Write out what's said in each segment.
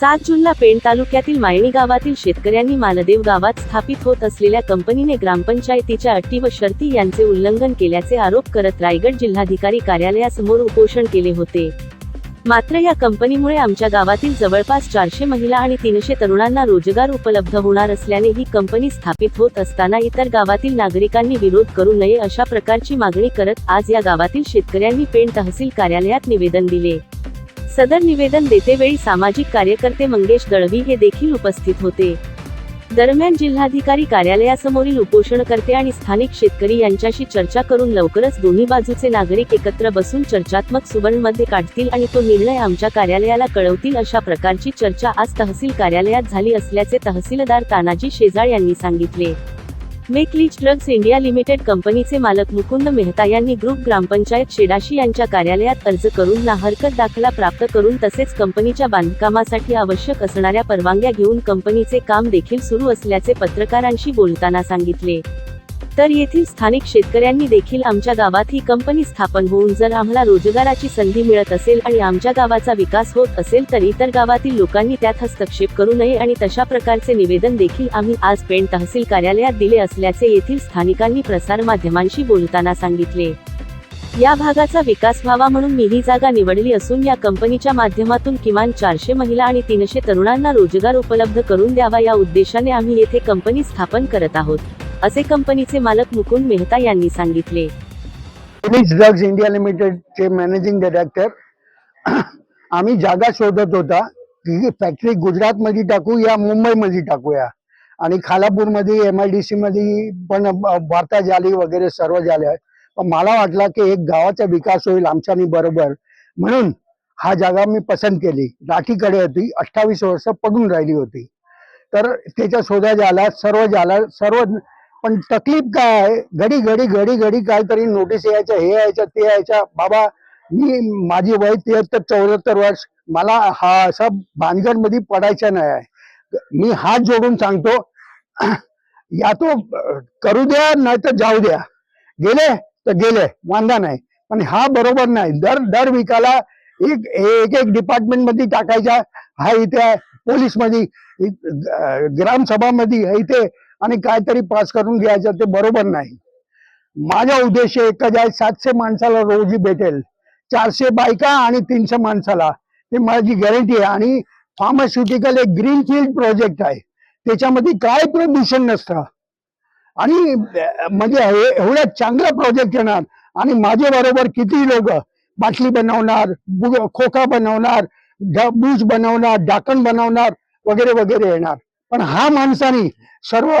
सात जूनला पेण तालुक्यातील मायणी गावातील शेतकऱ्यांनी मालदेव गावात स्थापित होत असलेल्या कंपनीने ग्रामपंचायतीच्या अटी व शर्ती यांचे उल्लंघन केल्याचे आरोप करत रायगड जिल्हाधिकारी कार्यालयासमोर उपोषण केले होते. मात्र या कंपनीमुळे आमच्या गावातील जवळपास चारशे महिला आणि तीनशे तरुणांना रोजगार उपलब्ध होणार असल्याने ही कंपनी स्थापित होत असताना इतर गावातील नागरिकांनी विरोध करू नये अशा प्रकारची मागणी करत आज या गावातील शेतकऱ्यांनी पेण तहसील कार्यालयात निवेदन दिले. सदर निवेदन देतेवेळी सामाजिक कार्यकर्ते मंगेश दळवी हे देखील उपस्थित होते. दरम्यान जिल्हाधिकारी कार्यालयासमोरील उपोषणकर्ते आणि स्थानिक शेतकरी यांच्याशी चर्चा करून लवकरच दोन्ही बाजूचे नागरिक एकत्र बसून चर्चात्मक सुवर्णमध्ये काढतील आणि तो निर्णय आमच्या कार्यालयाला कळवतील अशा प्रकारची चर्चा आज तहसील कार्यालयात झाली असल्याचे तहसीलदार तानाजी शेजाळ यांनी सांगितले. मेक लीच ड्रग्ज इंडिया लिमिटेड कंपनीचे मालक मुकुंद मेहता यांनी ग्रुप ग्रामपंचायत शेडाशी यांच्या कार्यालयात अर्ज करून ना हरकत दाखला प्राप्त करून तसेच कंपनीच्या बांधकामासाठी आवश्यक असणाऱ्या परवानग्या घेऊन कंपनीचे काम देखील सुरू असल्याचे पत्रकारांशी बोलताना सांगितले. तर येथील स्थानिक शेतकऱ्यांनी देखील आमच्या गावात ही कंपनी स्थापन होऊन जर आम्हाला रोजगाराची संधी मिळत असेल आणि आमच्या गावाचा विकास होत असेल तर इतर गावातील लोकांनी त्यात हस्तक्षेप करू नये आणि तशा प्रकारचे निवेदन देखील आम्ही आज पेण तहसील कार्यालयात दिले असल्याचे येथील स्थानिकांनी प्रसारमाध्यमांशी बोलताना सांगितले. या भागाचा विकास व्हावा म्हणून मी ही जागा निवडली असून या कंपनीच्या माध्यमातून किमान चारशे महिला आणि तीनशे तरुणांना रोजगार उपलब्ध करून द्यावा या उद्देशाने आम्ही येथे कंपनी स्थापन करत आहोत. असे कंपनीचे मालक मुकुंद मेहता यांनी सांगितले. ड्रग्ज इंडिया लिमिटेडचे मॅनेजिंग डायरेक्टर आम्ही जागा शोधत होता. की फॅक्टरी गुजरातमध्ये टाकू या मुंबईमध्ये टाकूया आणि खालापूरमध्ये एम आय डी सी मध्ये पण वार्ता झाली वगैरे सर्व झाले. पण मला वाटलं की एक गावाचा विकास होईल आमच्यानी बरोबर. म्हणून हा जागा मी पसंत केली. लाठीकडे होती. अठ्ठावीस वर्ष पडून राहिली होती. तर त्याच्या शोधा झाला सर्व झाला सर्व पण तकलीफ काय? आहे घडी घडी घडी घडी काहीतरी नोटीस यायच्या हे यायच्या ते यायच्या. बाबा मी माझी वय तेहत्तर चौऱ्याहत्तर वर्ष. मला हा असा भानगडमध्ये पडायचं नाही. आहे मी हात जोडून सांगतो या तो करू द्या नाही तर जाऊ द्या. गेले तर गेले वांदा नाही. पण हा बरोबर नाही. दर दर विकाला एक एक एक डिपार्टमेंटमध्ये टाकायचा. हा इथे पोलीसमध्ये ग्रामसभा मध्ये इथे आणि काहीतरी पास करून घ्यायचं ते बरोबर नाही. माझा उद्देश एकच आहे सातशे माणसाला रोजी भेटेल चारशे बायका आणि तीनशे माणसाला ते माझी गॅरंटी आहे. आणि फार्मास्युटिकल एक ग्रीन फील्ड प्रोजेक्ट आहे. त्याच्यामध्ये काय प्रदूषण नसतं. आणि म्हणजे एवढ्या एवढा चांगला प्रोजेक्ट येणार आणि माझे बरोबर किती लोक बाटली बनवणार खोका बनवणार बूज बनवणार डाकण बनवणार वगैरे वगैरे येणार. पण हा माणसाने सर्व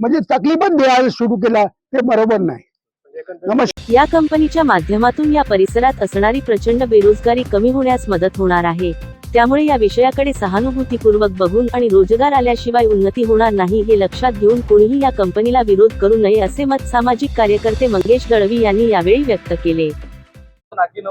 म्हणजे तकलीफच द्यायला सुरू केला ते बरोबर नाही. या कंपनीच्या माध्यमातून या परिसरात असणारी प्रचंड बेरोजगारी कमी होण्यास मदत होणार आहे. त्यामुळे या विषयाकडे सहानुभूतीपूर्वक बघून आणि रोजगार आल्याशिवाय उन्नती होणार नाही हे लक्षात घेऊन कोणीही या कंपनीला विरोध करू नये असे मत सामाजिक कार्यकर्ते मंगेश दळवी यांनी यावेळी व्यक्त केले.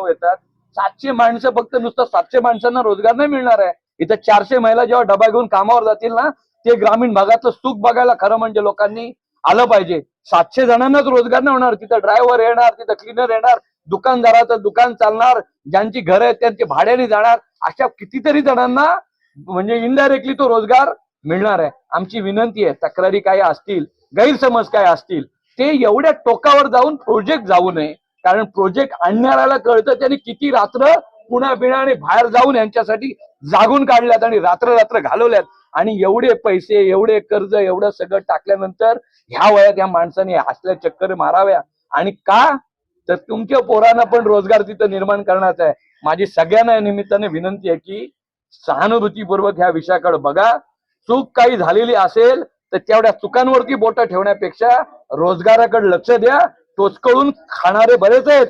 येतात. सातशे माणसं फक्त नुसतं सातशे माणसांना रोजगार नाही मिळणार आहे. इथं चारशे महिला जेव्हा डबा घेऊन कामावर जातील ना ते ग्रामीण भागातलं सुख बघायला खरं म्हणजे लोकांनी आलं पाहिजे. सातशे जणांनाच रोजगार नाही होणार. तिथं ड्रायव्हर येणार तिथं क्लिनर येणार दुकानदाराचं दुकान चालणार ज्यांची घर आहेत त्यांचे भाड्याने जाणार. अशा कितीतरी जणांना म्हणजे इनडायरेक्टली तो रोजगार मिळणार आहे. आमची विनंती आहे तक्रारी काय असतील गैरसमज काय असतील ते एवढ्या टोकावर जाऊन प्रोजेक्ट जाऊ नये. कारण प्रोजेक्ट आणणाऱ्याला कळतं त्याने किती रात्र पुण्या बिण्याने बाहेर जाऊन यांच्यासाठी जागून काढल्यात आणि रात्र रात्र घालवल्यात. आणि एवढे पैसे एवढे कर्ज एवढं सगळं टाकल्यानंतर ह्या वयात या माणसाने हसल्या चक्कर माराव्या. आणि का? तर तुमच्या पोरांना पण रोजगार तिथं निर्माण करण्याचा आहे. माझी सगळ्यांना या निमित्ताने विनंती आहे की सहानुभूतीपूर्वक ह्या विषयाकडे बघा. चूक काही झालेली असेल तर तेवढ्या चुकांवरती बोट ठेवण्यापेक्षा रोजगाराकडे लक्ष द्या. टोचकळून खाणारे बरेच आहेत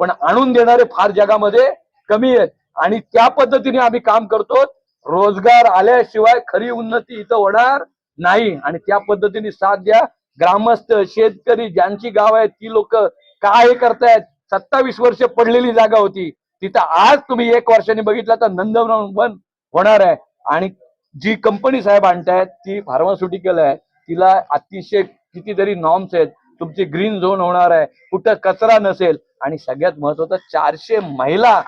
पण आणून देणारे फार जगामध्ये कमी आहेत. आणि त्या पद्धतीने आम्ही काम करतो. रोजगार आल्याशिवाय खरी उन्नती इथं होणार नाही. आणि त्या पद्धतीने साथ द्या. ग्रामस्थ शेतकरी ज्यांची गाव आहेत ती लोक काय करतायत? सत्तावीस वर्ष पडलेली जागा होती. तिथं आज तुम्ही एक वर्षाने बघितलं तर नंदनवन बंद होणार आहे. आणि जी कंपनी साहेब आणतायत ती फार्मास्युटिकल आहे तिला अतिशय कितीतरी नॉर्म्स आहेत. तुमची ग्रीन झोन होणार आहे. कुठं कचरा नसेल. आणि सगळ्यात महत्वाचं चारशे महिला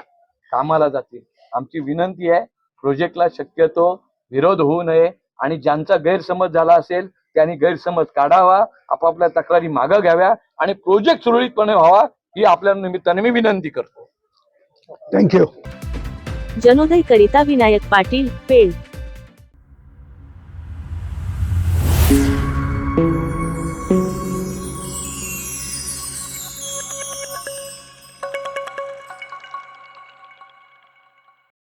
कामाला जातील. आमची विनंती आहे प्रोजेक्टला शक्यतो विरोध होऊ नये आणि ज्यांचा गैरसमज झाला असेल त्यांनी गैरसमज काढावा आपापल्या तक्रारी मागं घ्याव्या आणि प्रोजेक्ट सुरळीतपणे व्हावा ही आपल्या निमित्ताने मी विनंती करतो. थँक्यू जनोदय करिता विनायक पाटील पेड